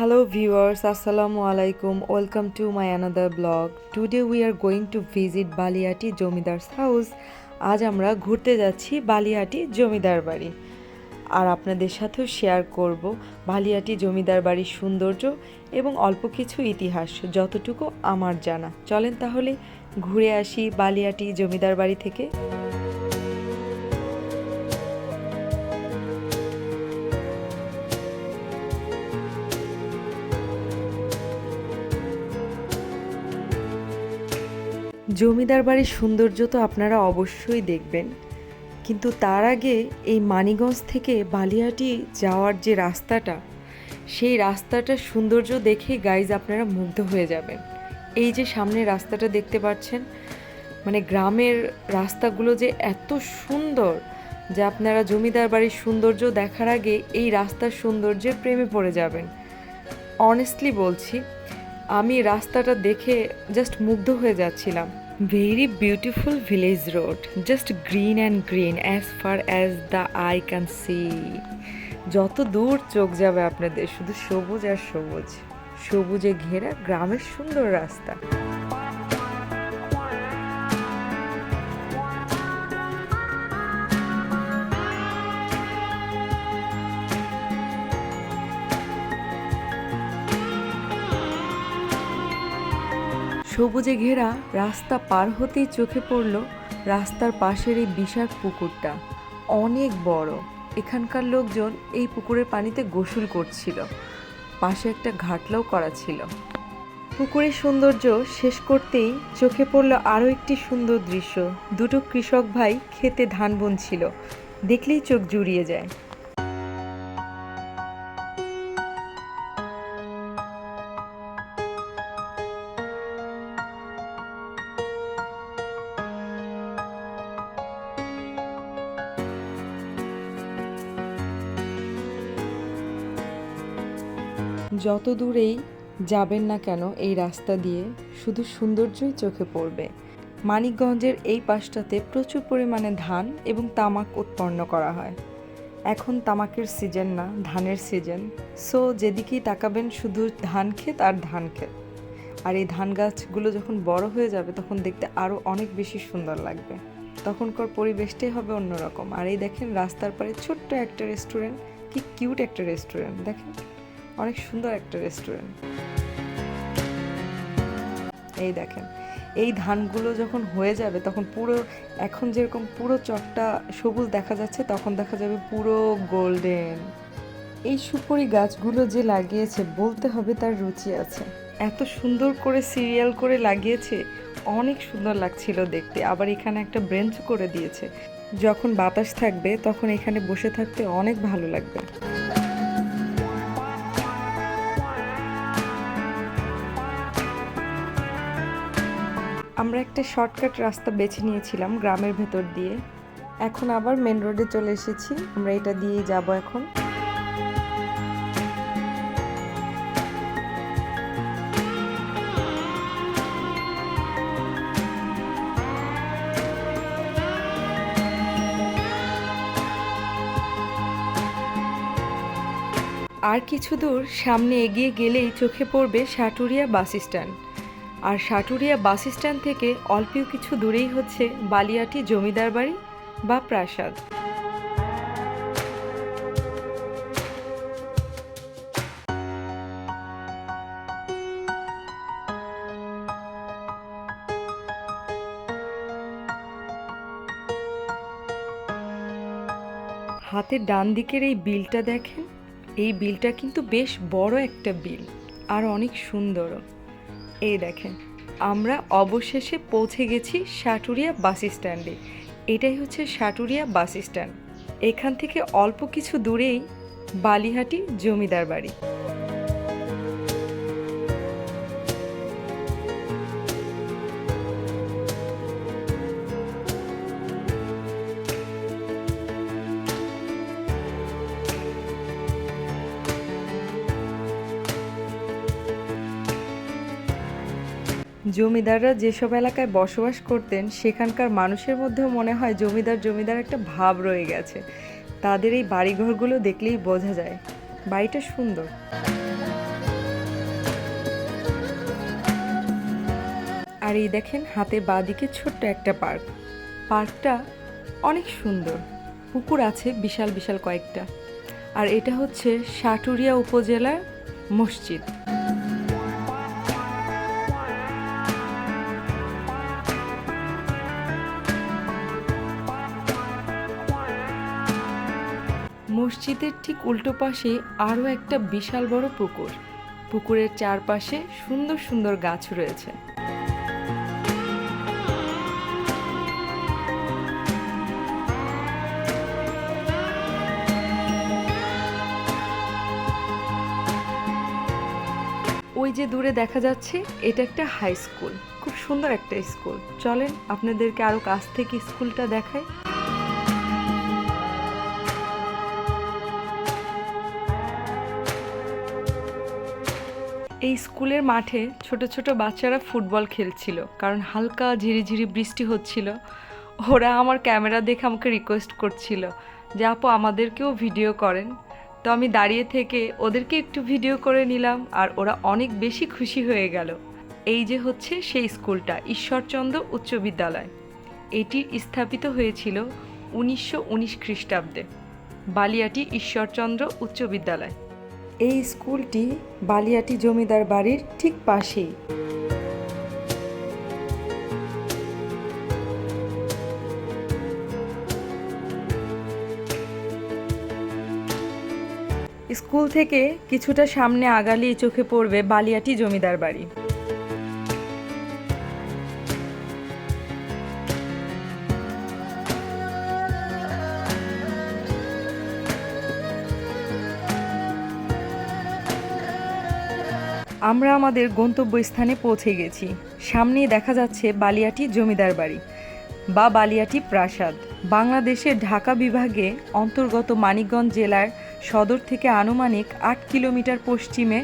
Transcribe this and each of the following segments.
Hello viewers, Assalamu alaikum. Welcome to my another blog. Today we are going to visit Baliati জমিদার's house. আজ আমরা ঘুরতে যাচ্ছি বালিয়াটি জমিদার বাড়ি আর আপনাদের সাথেও শেয়ার করব বালিয়াটি জমিদার বাড়ির সৌন্দর্য এবং অল্প কিছু ইতিহাস যতটুকু আমার জানা চলেন তাহলে ঘুরে আসি বালিয়াটি জমিদার বাড়ি থেকে জমিদার বাড়ির সৌন্দর্য তো আপনারা অবশ্যই দেখবেন। কিন্তু তার আগে এই মানিগঞ্জ থেকে বালিয়াটি যাওয়ার যে রাস্তাটা, সেই রাস্তাটার সৌন্দর্য দেখে গাইজ আপনারা মুগ্ধ হয়ে যাবেন। এই যে সামনে রাস্তাটা দেখতে পাচ্ছেন মানে গ্রামের রাস্তাগুলো যে এত সুন্দর যে আপনারা জমিদার বাড়ির সৌন্দর্য দেখার আগে এই রাস্তার সৌন্দর্যের প্রেমে পড়ে যাবেন। অনেস্টলি বলছি আমি রাস্তাটা দেখে জাস্ট মুগ্ধ হয়ে যাচ্ছিলাম। Very beautiful village road just green and green as far as the eye can see যত দূর চোখ যাবে আপনাদের, শুধু সবুজ আর সবুজ। সবুজে ঘেরা গ্রামের সুন্দর রাস্তা। সবুজে ঘেরা রাস্তা পার হতেই চোখে পড়ল রাস্তার পাশের এই বিশাল পুকুরটা। অনেক বড়। এখানকার লোকজন এই পুকুরের পানিতে গোসল করছিল। পাশে একটা ঘাটলাও করা ছিল। পুকুরের সৌন্দর্য শেষ করতেই চোখে পড়ল আরও একটি সুন্দর দৃশ্য। দুটো কৃষক ভাই খেতে ধান বুনছিল দেখলেই চোখ জুড়িয়ে যায়। যত দূরেই যাবেন না কেন এই রাস্তা দিয়ে শুধু সৌন্দর্যই চোখে পড়বে। মানিকগঞ্জের এই পাশটাতে প্রচুর পরিমাণে ধান এবং তামাক উৎপন্ন করা হয়। এখন তামাকের সিজন না, ধানের সিজন। সো, যেদিকেই তাকাবেন, শুধু ধান ক্ষেত আর ধান ক্ষেত। আর এই ধান গাছগুলো যখন বড় হয়ে যাবে, তখন দেখতে আরও অনেক বেশি সুন্দর লাগবে। তখনকার পরিবেশটাই হবে অন্যরকম। আর এই দেখেন, রাস্তার পাড়ে ছোট্ট একটা রেস্টুরেন্ট কি কিউট একটা রেস্টুরেন্ট দেখেন। অনেক সুন্দর একটা রেস্টুরেন্ট এই দেখেন, এই ধানগুলো যখন হয়ে যাবে, তখন পুরো, এখন যেরকম পুরো চটটা সবুজ দেখা যাচ্ছে, তখন দেখা যাবে পুরো গোল্ডেন এই সুপুরি গাছগুলো যে লাগিয়েছে, বলতে হবে তার রুচি আছে। এত সুন্দর করে সিরিয়াল করে লাগিয়েছে, অনেক সুন্দর লাগছিল দেখতে। আবার এখানে একটা ব্রেঞ্চ করে দিয়েছে। যখন বাতাস থাকবে, তখন এখানে বসে থাকতে অনেক ভালো লাগবে। আমরা একটা শর্টকাট রাস্তা বেছে নিয়েছিলাম গ্রামের ভেতর দিয়ে। এখন আবার মেন রোডে চলে এসেছি। আমরা এটা দিয়েই যাব এখন। আর কিছু দূর সামনে এগিয়ে গেলেই চোখে পড়বে সাটুরিয়া বাস স্ট্যান্ড। আর সাটুরিয়া বাস স্ট্যান্ড থেকে অল্প কিছু দূরেই হচ্ছে বালিয়াটি জমিদার বাড়ি বা প্রাসাদ। হাতের ডান দিকের এই বিলটা দেখেন? এই বিলটা কিন্তু বেশ বড় একটা বিল, আর অনেক সুন্দরও। এই দেখেন, আমরা অবশেষে পৌঁছে গেছি সাটুরিয়া বাস স্ট্যান্ডে। এটাই হচ্ছে সাটুরিয়া বাস স্ট্যান্ড। এখান থেকে অল্প কিছু দূরেই বালিহাটি জমিদার বাড়ি। জমিদাররা যেসব এলাকায় বসবাস করতেন, সেখানকার মানুষের মধ্যেও মনে হয় জমিদার জমিদার একটা ভাব রয়ে গেছে। তাদের এই বাড়িঘরগুলো দেখলেই বোঝা যায়, বাড়িটা সুন্দর। আর এই দেখেন, হাতে বাঁদিকে ছোট্ট একটা পার্ক। পার্কটা অনেক সুন্দর, পুকুর আছে বিশাল বিশাল কয়েকটা। আর এটা হচ্ছে সাটুরিয়া উপজেলার মসজিদ। মসজিদের ঠিক উল্টো পাশে আরও একটা বিশাল বড় পুকুর। পুকুরের চারপাশে সুন্দর সুন্দর গাছ রয়েছে। ওই যে দূরে দেখা যাচ্ছে, এটা একটা হাই স্কুল খুব সুন্দর একটা স্কুল চলেন আপনাদেরকে আরও কাছ থেকে স্কুলটা দেখাই। এই স্কুলের মাঠে ছোট ছোট বাচ্চারা ফুটবল খেলছিল, কারণ হালকা ঝিরিঝিরি বৃষ্টি হচ্ছিল। ওরা আমার ক্যামেরা দেখে আমাকে রিকোয়েস্ট করছিল যে, আপু, আমাদেরকেও ভিডিও করেন। তো আমি দাঁড়িয়ে থেকে ওদেরকে একটু ভিডিও করে নিলাম আর ওরা অনেক বেশি খুশি হয়ে গেল। এই যে হচ্ছে সেই স্কুলটা, ঈশ্বরচন্দ্র উচ্চ বিদ্যালয়। এটি স্থাপিত হয়েছিল উনিশশো উনিশ খ্রিস্টাব্দে। বালিয়াটি ঈশ্বরচন্দ্র উচ্চ বিদ্যালয়। এই স্কুলটি বালিয়াটি জমিদার বাড়ির ঠিক পাশেই। স্কুল থেকে কিছুটা সামনে আগালিয়ে চোখে পড়বে বালিয়াটি জমিদার বাড়ি। আমরা আমাদের গন্তব্যস্থানে পৌঁছে গেছি। সামনেই দেখা যাচ্ছে বালিয়াটি জমিদার বাড়ি বা বালিয়াটি প্রাসাদ। বাংলাদেশের ঢাকা বিভাগে অন্তর্গত মানিকগঞ্জ জেলার সদর থেকে আনুমানিক আট কিলোমিটার পশ্চিমে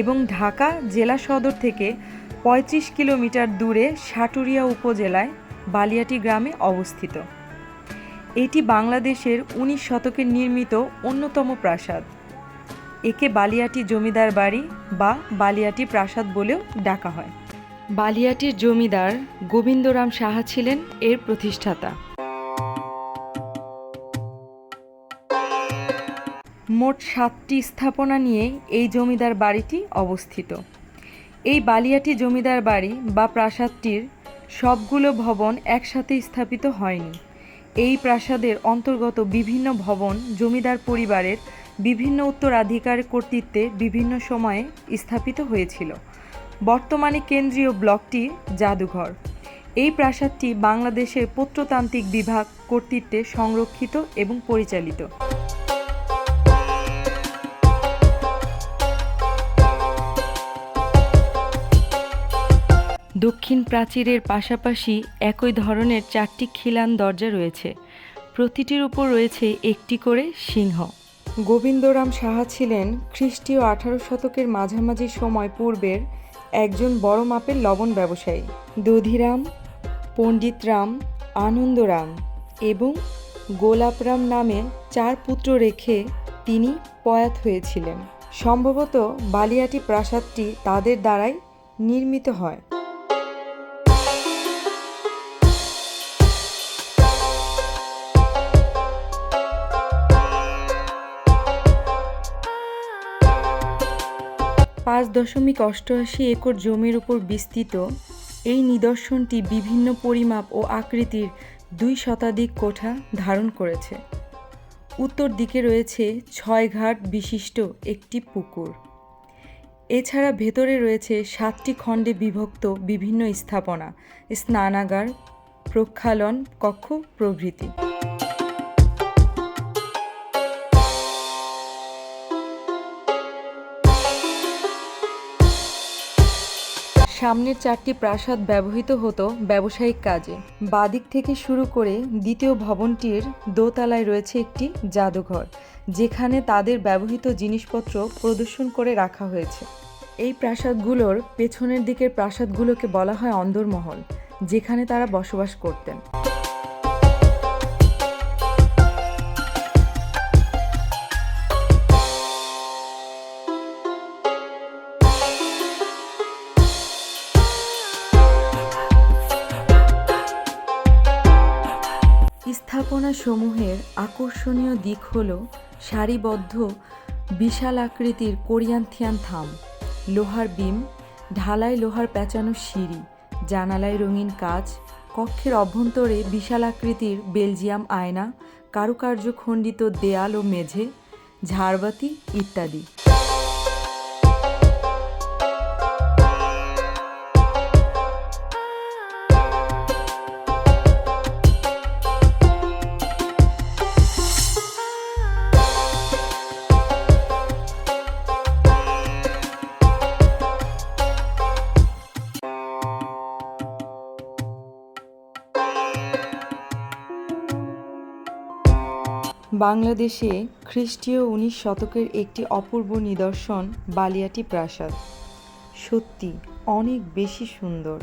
এবং ঢাকা জেলা সদর থেকে পঁয়ত্রিশ কিলোমিটার দূরে সাটুরিয়া উপজেলায় বালিয়াটি গ্রামে অবস্থিত। এটি বাংলাদেশের উনিশ শতকে নির্মিত অন্যতম প্রাসাদ। একে বালিয়াটি জমিদার বাড়ি বা বালিয়াটি প্রাসাদ বলেও ডাকা হয়। বালিয়াটির জমিদার গোবিন্দরাম সাহা ছিলেন এর প্রতিষ্ঠাতা। মোট সাতটি স্থাপনা নিয়ে এই জমিদার বাড়িটি অবস্থিত। এই বালিয়াটি জমিদার বাড়ি বা প্রাসাদটির সবগুলো ভবন একসাথে স্থাপিত হয়নি। এই প্রাসাদের অন্তর্গত বিভিন্ন ভবন জমিদার পরিবারের বিভিন্ন উত্তরাধিকার কর্তৃত্বে বিভিন্ন সময়ে স্থাপিত হয়েছিল। বর্তমানে কেন্দ্রীয় ব্লকটি জাদুঘর। এই প্রাসাদটি বাংলাদেশের প্রত্নতান্ত্রিক বিভাগ কর্তৃত্বে সংরক্ষিত এবং পরিচালিত। দক্ষিণ প্রাচীরের পাশাপাশি একই ধরনের চারটি খিলান দরজা রয়েছে। প্রতিটির উপর রয়েছে একটি করে সিংহ। গোবিন্দরাম সাহা ছিলেন খ্রিস্টীয় আঠারো শতকের মাঝামাঝি সময় পূর্বের একজন বড় মাপের লবণ ব্যবসায়ী। দধিরাম, পণ্ডিতরাম, আনন্দরাম এবং গোলাপরাম নামে চার পুত্র রেখে তিনি পয়াত হয়েছিলেন। সম্ভবত বালিয়াটি প্রাসাদটি তাদের দ্বারাই নির্মিত হয়। পাঁচ দশমিক অষ্টআশি একর জমির উপর বিস্তৃত, এই নিদর্শনটি বিভিন্ন পরিমাপ ও আকৃতির দুই শতাধিক কোঠা ধারণ করেছে। উত্তর দিকে রয়েছে ছয় ঘাট বিশিষ্ট একটি পুকুর। এছাড়া ভেতরে রয়েছে সাতটি খণ্ডে বিভক্ত বিভিন্ন স্থাপনা, স্নানাগার, প্রক্ষালন, কক্ষ প্রভৃতি। সামনের চারটি প্রাসাদ ব্যবহৃত হতো ব্যবসায়িক কাজে। বাদিক থেকে শুরু করে দ্বিতীয় ভবনটির দোতলায় রয়েছে একটি জাদুঘর, যেখানে তাদের ব্যবহৃত জিনিসপত্র প্রদর্শন করে রাখা হয়েছে। এই প্রাসাদগুলোর পেছনের দিকের প্রাসাদগুলোকে বলা হয় অন্দরমহল, যেখানে তারা বসবাস করতেন। সমূহের আকর্ষণীয় দিক হল সারিবদ্ধ, বিশাল আকৃতির কোরিয়ান্থিয়ান থাম, লোহার বিম, ঢালাই লোহার পেঁচানো সিঁড়ি, জানালায় রঙিন কাজ কক্ষের অভ্যন্তরে বিশাল আকৃতির বেলজিয়াম আয়না, কারুকার্য খণ্ডিত দেয়াল ও মেঝে, ঝাড়বাতি ইত্যাদি। বাংলাদেশে খ্রিস্টীয় উনিশ শতকের একটি অপূর্ব নিদর্শন বালিয়াটি প্রাসাদ। সত্যি অনেক বেশি সুন্দর।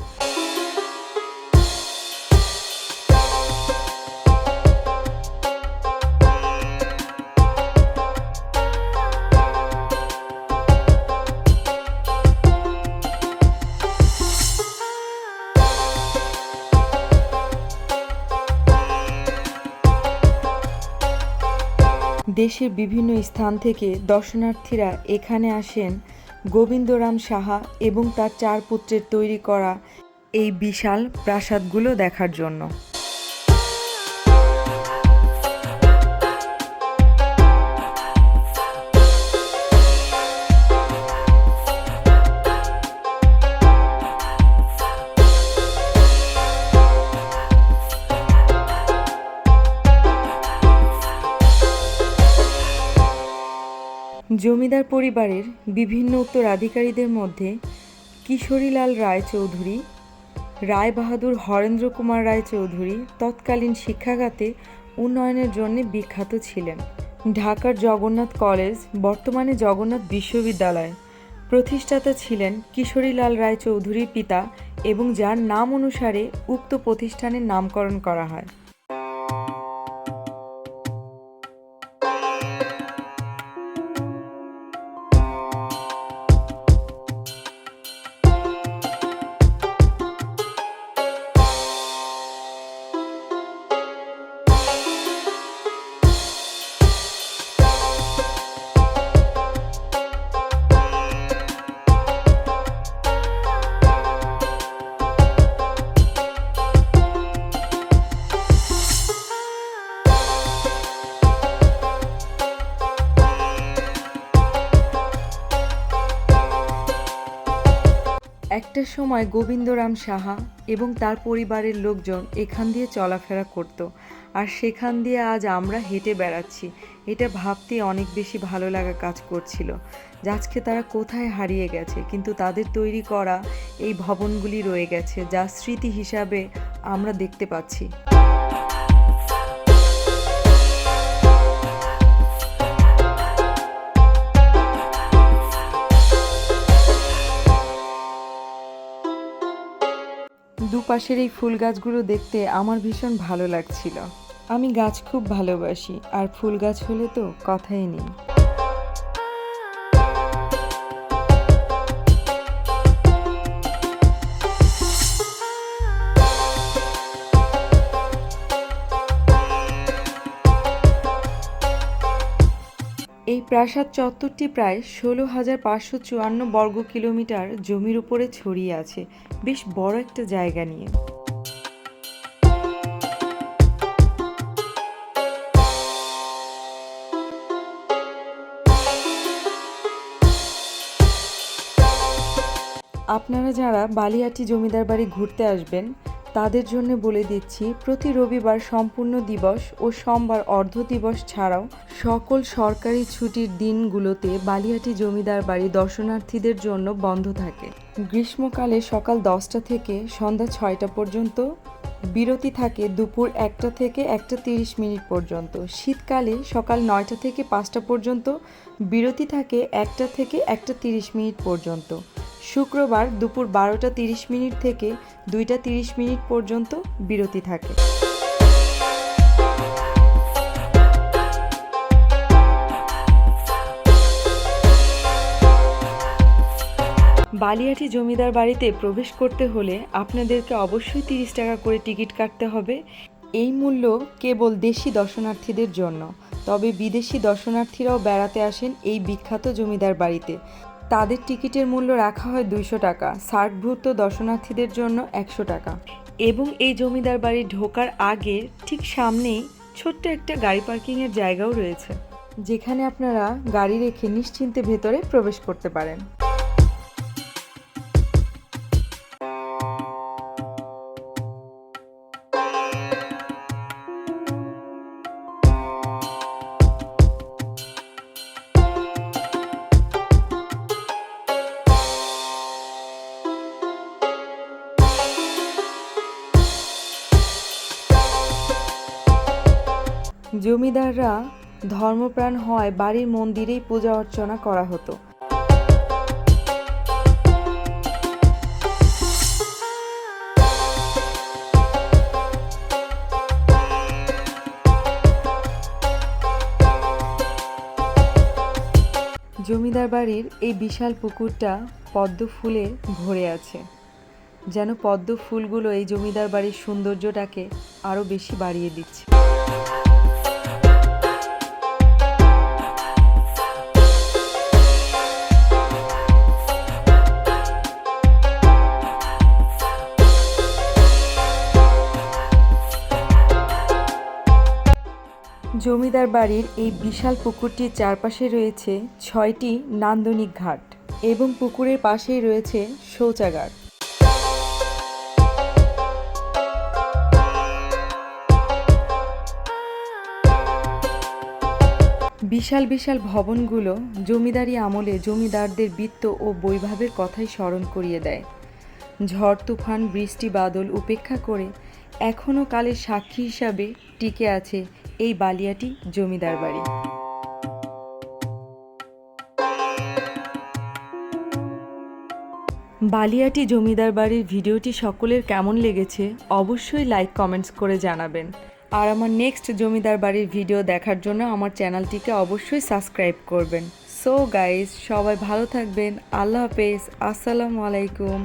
দেশের বিভিন্ন স্থান থেকে দর্শনার্থীরা এখানে আসেন গোবিন্দরাম সাহা এবং তার চার পুত্রের তৈরি করা এই বিশাল প্রাসাদগুলো দেখার জন্য। জমিদার পরিবারের বিভিন্ন উত্তরাধিকারীদের মধ্যে কিশোরীলাল রায় চৌধুরী রায় বাহাদুর হরেন্দ্র কুমার রায় চৌধুরী তৎকালীন শিক্ষাখাতে উন্নয়নের জন্য বিখ্যাত ছিলেন। ঢাকার জগন্নাথ কলেজ, বর্তমানে জগন্নাথ বিশ্ববিদ্যালয়। প্রতিষ্ঠাতা ছিলেন কিশোরীলাল রায় চৌধুরীর পিতা এবং যার নাম অনুসারে উক্ত প্রতিষ্ঠানের নামকরণ করা হয়। সময় গোবিন্দরাম সাহা এবং তার পরিবারের লোকজন এখান দিয়ে চলাফেরা করত। আর সেখান দিয়ে আজ আমরা হেঁটে বেড়াচ্ছি। এটা ভাবতে অনেক বেশি ভালো লাগা কাজ করছিল। আজকে তারা কোথায় হারিয়ে গেছে, কিন্তু তাদের তৈরি করা এই ভবনগুলি রয়ে গেছে, যা স্মৃতি হিসাবে আমরা দেখতে পাচ্ছি। দুপাশের এই ফুল গাছগুলো দেখতে আমার ভীষণ ভালো লাগছিল। আমি গাছ খুব ভালোবাসি, আর ফুল গাছ হলে তো কথাই নেই। এই প্রাসাদ চত্বরটি প্রায় ষোলো হাজার পাঁচশো চুয়ান্ন বর্গ কিলোমিটার জমির উপরে ছড়িয়ে আছে। বেশ বড় একটা জায়গা নিয়ে। আপনারা যারা বালিয়াটি জমিদার বাড়ি ঘুরতে আসবেন তাদের জন্য বলে দিচ্ছি, প্রতি রবিবার সম্পূর্ণ দিবস ও সোমবার অর্ধ দিবস ছাড়াও সকল সরকারি ছুটির দিনগুলোতে বালিয়াটি জমিদার বাড়ি দর্শনার্থীদের জন্য বন্ধ থাকে। গ্রীষ্মকালে সকাল দশটা থেকে সন্ধ্যা ছয়টা পর্যন্ত, বিরতি থাকে দুপুর একটা থেকে একটা তিরিশ মিনিট পর্যন্ত, শীতকালে সকাল নয়টা থেকে পাঁচটা পর্যন্ত, বিরতি থাকে একটা থেকে একটা তিরিশ মিনিট পর্যন্ত। শুক্রবার দুপুর বারোটা তিরিশ মিনিট থেকে দুইটা তিরিশ মিনিট পর্যন্ত বিরতি থাকে। বালিয়াটি জমিদার বাড়িতে প্রবেশ করতে হলে আপনাদেরকে অবশ্যই তিরিশ টাকা করে টিকিট কাটতে হবে। এই মূল্য কেবল দেশি দর্শনার্থীদের জন্য। তবে বিদেশি দর্শনার্থীরাও বেড়াতে আসেন এই বিখ্যাত জমিদার বাড়িতে। তাদের টিকিটের মূল্য রাখা হয় দুইশো টাকা, সার্কভুক্ত দর্শনার্থীদের জন্য একশো টাকা। এবং এই জমিদার বাড়ি ঢোকার আগে ঠিক সামনেই ছোট্ট একটা গাড়ি পার্কিংয়ের জায়গাও রয়েছে, যেখানে আপনারা গাড়ি রেখে নিশ্চিন্তে ভেতরে প্রবেশ করতে পারেন। জমিদাররা ধর্মপ্রাণ হওয়ায় বাড়ির মন্দিরেই পূজা অর্চনা করা হতো। জমিদার বাড়ির এই বিশাল পুকুরটা পদ্ম ফুলে ভরে আছে, যেন পদ্ম ফুলগুলো এই জমিদার বাড়ির সৌন্দর্যটাকে আরও বেশি বাড়িয়ে দিচ্ছে। জমিদার বাড়ির এই বিশাল পুকুরটির চারপাশে রয়েছে ছয়টি নান্দনিক ঘাট এবং পুকুরের পাশেই রয়েছে শৌচাগার। বিশাল বিশাল ভবনগুলো জমিদারি আমলে জমিদারদের বৃত্ত ও বৈভাবের কথাই স্মরণ করিয়ে দেয়। ঝড়, তুফান, বৃষ্টি, বাদল উপেক্ষা করে এখনও কালের সাক্ষী হিসাবে টিকে আছে এই বালিয়াটি জমিদার বাড়ি। বালিয়াটি জমিদার বাড়ির ভিডিওটি সকলের কেমন লেগেছে অবশ্যই লাইক কমেন্টস করে জানাবেন। আর আমার নেক্সট জমিদার বাড়ির ভিডিও দেখার জন্য আমার চ্যানেলটিকে অবশ্যই সাবস্ক্রাইব করবেন। সো গাইজ সবাই ভালো থাকবেন। আল্লাহ হাফেজ। আসসালামু আলাইকুম।